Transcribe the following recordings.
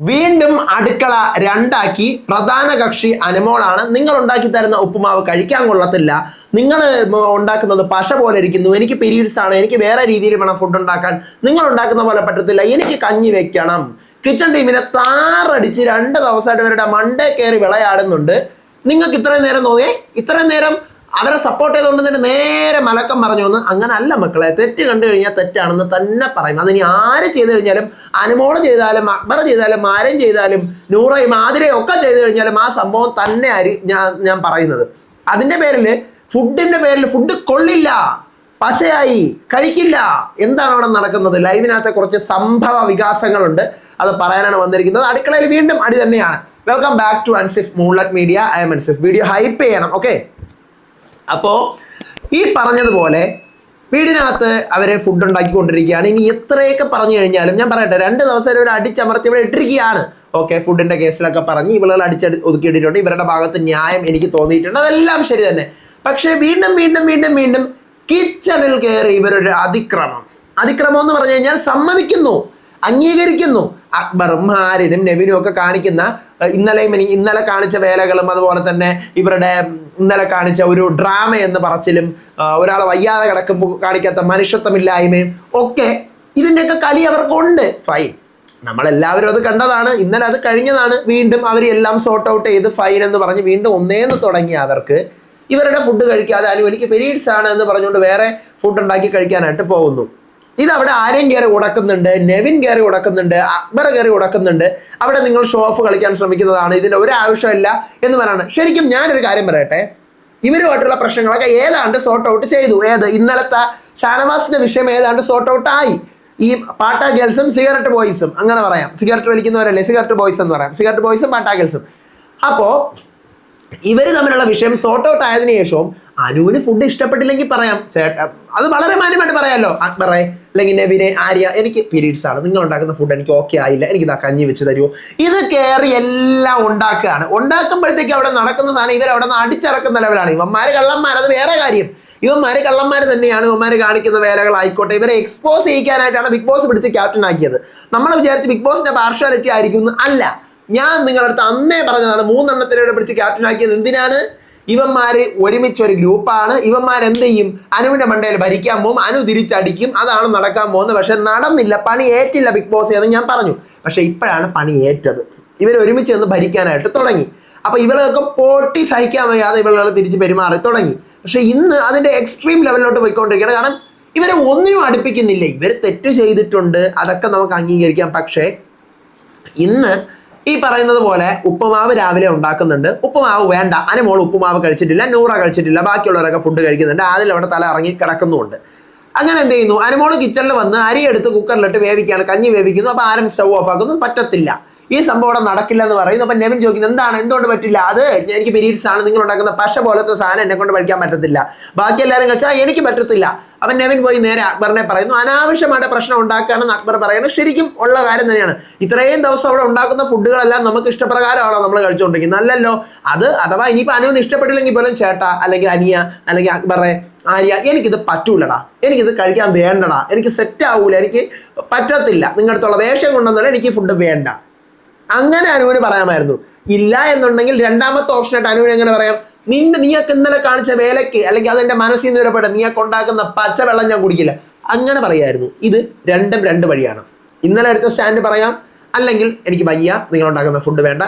വീണ്ടും അടുക്കള രണ്ടാക്കി പ്രധാന കക്ഷി അനുമോളാണ്. നിങ്ങൾ ഉണ്ടാക്കി തരുന്ന ഉപ്പുമാവ് കഴിക്കാൻ കൊള്ളത്തില്ല. നിങ്ങൾ ഉണ്ടാക്കുന്നത് പശ പോലെ ഇരിക്കുന്നു. എനിക്ക് പീരീഡ്സ് ആണ് എനിക്ക് വേറെ രീതിയിൽ വേണം ഫുഡ് ഉണ്ടാക്കാൻ. നിങ്ങൾ ഉണ്ടാക്കുന്ന പോലെ പറ്റത്തില്ല. എനിക്ക് കഞ്ഞി വെക്കണം. കിച്ചൺ ടീമിനെ താറടിച്ച് രണ്ട് ദിവസമായിട്ട് ഇവരുടെ മണ്ടേ കയറി വിളയാടുന്നുണ്ട്. നിങ്ങൾക്ക് ഇത്രയും നേരം തോന്നിയേ? ഇത്രയും നേരം അവരെ സപ്പോർട്ട് ചെയ്തുകൊണ്ട് തന്നെ നേരെ മലക്കം പറഞ്ഞു വന്ന് അങ്ങനെ അല്ല മക്കളെ. തെറ്റ് കണ്ടു കഴിഞ്ഞാൽ തെറ്റാണെന്ന് തന്നെ പറയും. അതിനി ആര് ചെയ്തു കഴിഞ്ഞാലും അനുമോൾ ചെയ്താലും അക്ബർ ചെയ്താലും ആരും ചെയ്താലും നൂറയും ആതിരയും ഒക്കെ ചെയ്തു കഴിഞ്ഞാലും ആ സംഭവം തന്നെ ആയി ഞാൻ ഞാൻ പറയുന്നത്. അതിന്റെ പേരിൽ ഫുഡിന്റെ പേരിൽ ഫുഡ് കൊള്ളില്ല. പശയായി. കഴിക്കില്ല. എന്താണ് അവിടെ നടക്കുന്നത്? ലൈവിനകത്തെ കുറച്ച് സംഭവ വികാസങ്ങളുണ്ട്. അത് പറയാനാണ് വന്നിരിക്കുന്നത്. അടുക്കളയിൽ വീണ്ടും അടി തന്നെയാണ്. Welcome back to Ansif moonlit media I'm Ansif video hype ചെയ്യണം. ഓക്കെ അപ്പോൾ ഈ പറഞ്ഞതുപോലെ വീടിനകത്ത് അവരെ ഫുഡ് ഉണ്ടാക്കിക്കൊണ്ടിരിക്കുകയാണ്. ഇനി എത്രയൊക്കെ പറഞ്ഞു കഴിഞ്ഞാലും ഞാൻ പറയട്ടെ രണ്ട് ദിവസം ഒരു അടിച്ചമർത്തി ഇവിടെ ഇട്ടിരിക്കുകയാണ്. ഓക്കെ ഫുഡിന്റെ കേസിലൊക്കെ പറഞ്ഞ് ഇവളുകൾ അടിച്ചടി ഒതുക്കിയിട്ടിട്ടുണ്ട്. ഇവരുടെ ഭാഗത്ത് ന്യായം എനിക്ക് തോന്നിയിട്ടുണ്ട്. അതെല്ലാം ശരി തന്നെ. പക്ഷേ വീണ്ടും വീണ്ടും വീണ്ടും വീണ്ടും കിച്ചണിൽ കയറി ഇവരൊരു അതിക്രമം. അതിക്രമം എന്ന് പറഞ്ഞു കഴിഞ്ഞാൽ സമ്മതിക്കുന്നു. അംഗീകരിക്കുന്നു. അക്ബറും ഹാരിനും നെവിനും ഒക്കെ കാണിക്കുന്ന ഇന്നലെ ഇന്നലെ കാണിച്ച വേലകളും അതുപോലെ തന്നെ ഇവരുടെ ഇന്നലെ കാണിച്ച ഒരു ഡ്രാമ എന്ന് പറച്ചിലും ഒരാളെ വയ്യാതെ കിടക്കുമ്പോൾ കാണിക്കാത്ത മനുഷ്യത്വമില്ലായ്മയും ഒക്കെ ഇതിന്റെയൊക്കെ കലി അവർക്കുണ്ട്. ഫൈൻ. നമ്മളെല്ലാവരും അത് കണ്ടതാണ്. ഇന്നലെ അത് കഴിഞ്ഞതാണ്. വീണ്ടും അവർ എല്ലാം സോർട്ട് ഔട്ട് ചെയ്ത് ഫൈൻ എന്ന് പറഞ്ഞ് വീണ്ടും ഒന്നേന്ന് തുടങ്ങി അവർക്ക് ഇവരുടെ ഫുഡ് കഴിക്കാതെ അനു എനിക്ക് പെരീഡ്സ് ആണ് എന്ന് പറഞ്ഞുകൊണ്ട് വേറെ ഫുഡ് ഉണ്ടാക്കി കഴിക്കാനായിട്ട് പോകുന്നു. ഇത് അവിടെ ആര്യൻ കയറി ഉടക്കുന്നുണ്ട് നെവിൻ കയറി ഉടക്കുന്നുണ്ട് അക്ബർ കയറി ഉടക്കുന്നുണ്ട്. അവിടെ നിങ്ങൾ ഷോ ഓഫ് കളിക്കാൻ ശ്രമിക്കുന്നതാണ്. ഇതിന് ഒരു ആവശ്യമില്ല എന്ന് പറയാണ്. ശരിക്കും ഞാനൊരു കാര്യം പറയട്ടെ? ഇവരുമായിട്ടുള്ള പ്രശ്നങ്ങളൊക്കെ ഏതാണ്ട് സോർട്ട് ഔട്ട് ചെയ്തു. ഏത്? ഇന്നലത്തെ ഷാനവാസിന്റെ വിഷയം ഏതാണ്ട് സോർട്ട് ഔട്ട് ആയി. ഈ പാട്ട ഗേൾസും സിഗരറ്റ് ബോയ്സും. അങ്ങനെ പറയാം. സിഗരറ്റ് വലിക്കുന്നവരല്ലേ? സിഗരറ്റ് ബോയ്സ് എന്ന് പറയാം. സിഗരറ്റ് ബോയ്സും പാട്ട ഗേൾസും. അപ്പോ ഇവർ തമ്മിലുള്ള വിഷയം സോർട്ട് ഔട്ട് ആയതിനു ശേഷവും അനുവിന് ഫുഡ് ഇഷ്ടപ്പെട്ടില്ലെങ്കിൽ പറയാം. ചേട്ടാ അത് വളരെ മാന്യമായിട്ട് പറയാമല്ലോ അക്ബറെ? അല്ലെങ്കിൽ നെവിനെ ആര്യ എനിക്ക് പീരീഡ്സ് ആണ്. നിങ്ങൾ ഉണ്ടാക്കുന്ന ഫുഡ് എനിക്ക് ഓക്കെ ആയില്ല. എനിക്ക് ഇതാ കഞ്ഞി വെച്ച് തരുമോ ഇത് കയറി എല്ലാം ഉണ്ടാക്കുകയാണ്. ഉണ്ടാക്കുമ്പോഴത്തേക്ക് അവിടെ നടക്കുന്ന സാധനം ഇവർ അവിടെ നിന്ന് അടിച്ചിറക്കുന്ന ലെവലാണ് ഇവന്മാർ കള്ളന്മാർ അത് വേറെ കാര്യം. ഇവന്മാർ കള്ളന്മാർ തന്നെയാണ് ഇവന്മാർ കാണിക്കുന്ന വേലകളായിക്കോട്ടെ ഇവരെ എക്സ്പോസ് ചെയ്യിക്കാനായിട്ടാണ് ബിഗ് ബോസ് പിടിച്ച് ക്യാപ്റ്റൻ ആക്കിയത്. നമ്മൾ വിചാരിച്ച് ബിഗ് ബോസിന്റെ പാർഷ്വാലിറ്റി ആയിരിക്കും അല്ല. ഞാൻ നിങ്ങളുടെ അടുത്ത് അന്നേ പറഞ്ഞതാണ് മൂന്നെണ്ണത്തിലൂടെ പിടിച്ച് ക്യാപ്റ്റൻ ആക്കിയത് എന്തിനാണ്? ഇവന്മാര് ഒരുമിച്ച് ഒരു ഗ്രൂപ്പാണ്. ഇവന്മാർ എന്ത് ചെയ്യും? അനുവിന്റെ മണ്ടയിൽ ഭരിക്കാൻ പോകും. അനു തിരിച്ചടിക്കും. അതാണ് നടക്കാൻ പോകുന്നത്. പക്ഷെ നടന്നില്ല. പണി ഏറ്റില്ല ബിഗ് ബോസ് എന്ന് ഞാൻ പറഞ്ഞു. പക്ഷെ ഇപ്പോഴാണ് പണി ഏറ്റത്. ഇവർ ഒരുമിച്ച് നിന്ന് ഭരിക്കാനായിട്ട് തുടങ്ങി. അപ്പൊ ഇവളൊക്കെ പൊട്ടി സഹിക്കാൻ വയ്യാതെ ഇവളെ തിരിച്ച് പെരുമാറി തുടങ്ങി. പക്ഷെ ഇന്ന് അതിന്റെ എക്സ്ട്രീം ലെവലിലോട്ട് പോയിക്കൊണ്ടിരിക്കുകയാണ്. കാരണം ഇവരെ ഒന്നിനും അടുപ്പിക്കുന്നില്ല. ഇവർ തെറ്റ് ചെയ്തിട്ടുണ്ട്. അതൊക്കെ നമുക്ക് അംഗീകരിക്കാം. പക്ഷേ ഇന്ന് ഈ പറയുന്നത് പോലെ ഉപ്പുമാവ് രാവിലെ ഉണ്ടാക്കുന്നുണ്ട്. ഉപ്പുമാവ് വേണ്ട. അനുമോൾ ഉപ്പുമാവ് കഴിച്ചിട്ടില്ല നൂറ കഴിച്ചിട്ടില്ല ബാക്കിയുള്ളവരൊക്കെ ഫുഡ് കഴിക്കുന്നുണ്ട്. അതിൽ അവിടെ തല ഇറങ്ങി കിടക്കുന്നുമുണ്ട്. അങ്ങനെ എന്ത് ചെയ്യുന്നു? അനുമോൾ കിച്ചണിൽ വന്ന് അരി എടുത്ത് കുക്കറിലിട്ട് വേവിക്കുകയാണ്. കഞ്ഞി വേവിക്കുന്നു. അപ്പോൾ ആരും സ്റ്റൗ ഓഫ് ആക്കുന്നു. പറ്റത്തില്ല. ഈ സംഭവം അവിടെ നടക്കില്ല എന്ന് പറയുന്നു. അപ്പം നെവിൻ ചോദിക്കുന്നത് എന്താണ്? എന്തുകൊണ്ട് പറ്റില്ല? അത് എനിക്ക് പീരീഡ്സ് ആണ്. നിങ്ങൾ ഉണ്ടാക്കുന്ന പശ പോലത്തെ സാധനം എന്നെ കൊണ്ട് പഠിക്കാൻ പറ്റത്തില്ല. ബാക്കി എല്ലാവരും കഴിച്ചാൽ എനിക്ക് പറ്റത്തില്ല. അവൻ നെവിൻ പോയി നേരെ അക്ബറിനെ പറയുന്നു അനാവശ്യമായിട്ട് പ്രശ്നം ഉണ്ടാക്കുകയാണെന്ന് അക്ബർ പറയുന്നത് ശരിക്കും ഉള്ള കാര്യം തന്നെയാണ്. ഇത്രയും ദിവസം അവിടെ ഉണ്ടാക്കുന്ന ഫുഡുകളെല്ലാം നമുക്ക് ഇഷ്ടപ്രകാരമാണോ നമ്മൾ കഴിച്ചുകൊണ്ടിരിക്കുന്നത്? അല്ലല്ലോ അത് അഥവാ ഇനിയിപ്പോൾ അനുവിന് ഇഷ്ടപ്പെട്ടില്ലെങ്കിൽ പോലും ചേട്ടാ അല്ലെങ്കിൽ അനിയ അല്ലെങ്കിൽ അക്ബറെ ആര്യ എനിക്കിത് പറ്റൂലടാ. എനിക്കിത് കഴിക്കാൻ വേണ്ടടാ. എനിക്ക് സെറ്റ് ആവൂല. എനിക്ക് പറ്റത്തില്ല. നിങ്ങളുടെ അടുത്തുള്ള ദേഷ്യം കൊണ്ടുവന്നാലും എനിക്ക് ഫുഡ് വേണ്ട. അങ്ങനെ അനുവിന് പറയാമായിരുന്നു. ഇല്ല എന്നുണ്ടെങ്കിൽ രണ്ടാമത്തെ ഓപ്ഷനായിട്ട് അനുവിന് എങ്ങനെ പറയാം? നിന്റെ നീയൊക്കെ ഇന്നലെ കാണിച്ച വേലയ്ക്ക് അല്ലെങ്കിൽ അതെന്റെ മനസ്സിൽ നിന്ന് വരപ്പെട്ട നീയൊക്കെ ഉണ്ടാക്കുന്ന പച്ചവെള്ളം ഞാൻ കുടിക്കില്ല. അങ്ങനെ പറയായിരുന്നു. ഇത് രണ്ടും രണ്ട് വഴിയാണ്. ഇന്നലെ എടുത്ത സ്റ്റാൻഡ് പറയാം. അല്ലെങ്കിൽ എനിക്ക് വയ്യ നിങ്ങൾ ഉണ്ടാക്കുന്ന ഫുഡ് വേണ്ട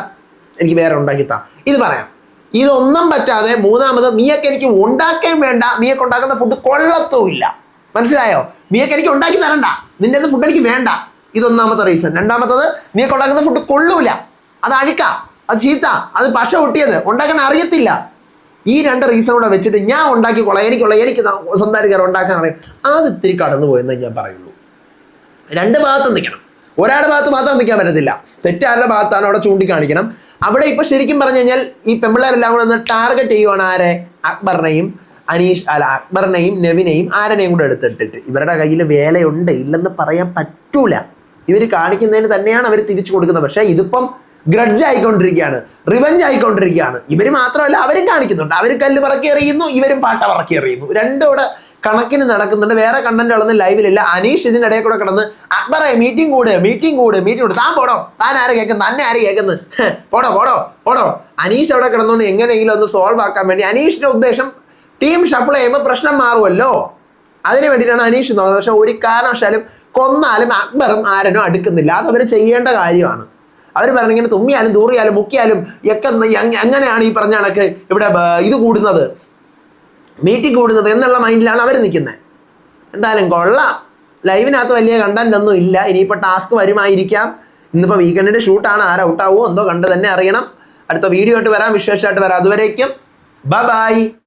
എനിക്ക് വേറെ ഉണ്ടാക്കി താ. ഇത് പറയാം. ഇതൊന്നും പറ്റാതെ മൂന്നാമത് നീയൊക്കെ എനിക്ക് ഉണ്ടാക്കാൻ വേണ്ട നീയൊക്കെ ഉണ്ടാക്കുന്ന ഫുഡ് കൊള്ളത്തുമില്ല. മനസ്സിലായോ? നീയൊക്കെ എനിക്ക് ഉണ്ടാക്കി തരണ്ട നിന്റെ ഫുഡ് എനിക്ക് വേണ്ട. ഇതൊന്നാമത്തെ റീസൺ രണ്ടാമത്തത് നീ ഉണ്ടാക്കുന്ന ഫുഡ് കൊള്ളൂല. അത് അഴുക്ക അത് ചീത്ത അത് പശ ഒട്ടിയത് ഉണ്ടാക്കാൻ അറിയത്തില്ല. ഈ രണ്ട് റീസൺ കൂടെ വെച്ചിട്ട് ഞാൻ ഉണ്ടാക്കി കൊള്ളാം. എനിക്കുള്ള എനിക്ക് സ്വന്തമായിട്ട് ഉണ്ടാക്കാൻ അറിയാം. അത് ഇത്തിരി കടന്നു പോയെന്നേ ഞാൻ പറയുള്ളൂ. രണ്ട് ഭാഗത്ത് നിൽക്കണം. ഒരാളുടെ ഭാഗത്ത് മാത്രം നിൽക്കാൻ പറ്റത്തില്ല. തെറ്റാരുടെ ഭാഗത്താണ് അവിടെ ചൂണ്ടിക്കാണിക്കണം. അവിടെ ഇപ്പൊ ശരിക്കും പറഞ്ഞു കഴിഞ്ഞാൽ ഈ പെമ്പിള്ളേരെല്ലാം കൂടെ ഒന്ന് ടാർഗറ്റ് ചെയ്യുവാണ് ആരെ? അക്ബറിനെയും അനീഷ് അല്ല അക്ബറിനെയും നെവിനെയും ആരനെയും കൂടെ എടുത്തിട്ടിട്ട്. ഇവരുടെ കയ്യിൽ വേലയുണ്ട്. ഇല്ലെന്ന് പറയാൻ പറ്റൂല. ഇവർ കാണിക്കുന്നതിന് തന്നെയാണ് അവർ തിരിച്ചു കൊടുക്കുന്നത്. പക്ഷേ ഇതിപ്പം ഗ്രഡ്ജ് ആയിക്കൊണ്ടിരിക്കുകയാണ് റിവഞ്ച് ആയിക്കൊണ്ടിരിക്കുകയാണ്. ഇവർ മാത്രമല്ല അവരും കാണിക്കുന്നുണ്ട്. അവർ കല്ല് പറക്കി എറിയുന്നു ഇവരും പാട്ട പറക്കി എറിയുന്നു. രണ്ടോടെ കണക്കിന് നടക്കുന്നുണ്ട്. വേറെ കണ്ടന്റുകളൊന്നും ലൈവിലില്ല അനീഷ് ഇതിനിടയിൽ കൂടെ കിടന്ന് അക്ബറെ മീറ്റിംഗ് കൂട് മീറ്റിംഗ് കൂട് മീറ്റിംഗ് കൂട്. താൻ പോടോ താൻ ആര് കേൾക്കുന്നു? തന്നെ ആരെ കേൾക്കുന്നു? പോടോ പോടോ പോടോ. അനീഷ് അവിടെ കിടന്നുകൊണ്ട് എങ്ങനെയെങ്കിലും ഒന്ന് സോൾവ് ആക്കാൻ വേണ്ടി അനീഷിന്റെ ഉദ്ദേശം ടീം ഷഫിൾ ചെയ്യുമ്പോൾ പ്രശ്നം മാറുമല്ലോ. അതിനു വേണ്ടിയിട്ടാണ് അനീഷ് നോക്കുന്നത് പക്ഷെ ഒരു കാരണവശാലും കൊന്നാലും അക്ബറും ആരനും അടുക്കുന്നില്ല. അത് അവർ ചെയ്യേണ്ട കാര്യമാണ്. അവർ പറഞ്ഞു ഇങ്ങനെ തുമ്മിയാലും തൂറിയാലും മുക്കിയാലും ഒക്കെ എങ്ങനെയാണ് ഈ പറഞ്ഞ കണക്ക് ഇവിടെ ഇത് കൂടുന്നത്. മീറ്റിംഗ് കൂടുന്നത് എന്നുള്ള മൈൻഡിലാണ് അവർ നിൽക്കുന്നത് എന്തായാലും കൊള്ളാം. ലൈവിനകത്ത് വലിയ കണ്ടന്റ് ഒന്നും ഇല്ല. ഇനിയിപ്പോൾ ടാസ്ക് വരുമായിരിക്കാം. ഇന്നിപ്പോൾ വീക്കെൻഡിന്റെ ഷൂട്ടാണ് ആരാ ഔട്ടാവോ എന്തോ കണ്ട് തന്നെ അറിയണം. അടുത്ത വീഡിയോ ആയിട്ട് വരാം. വിശേഷമായിട്ട് വരാം. അതുവരേക്കും. Bye bye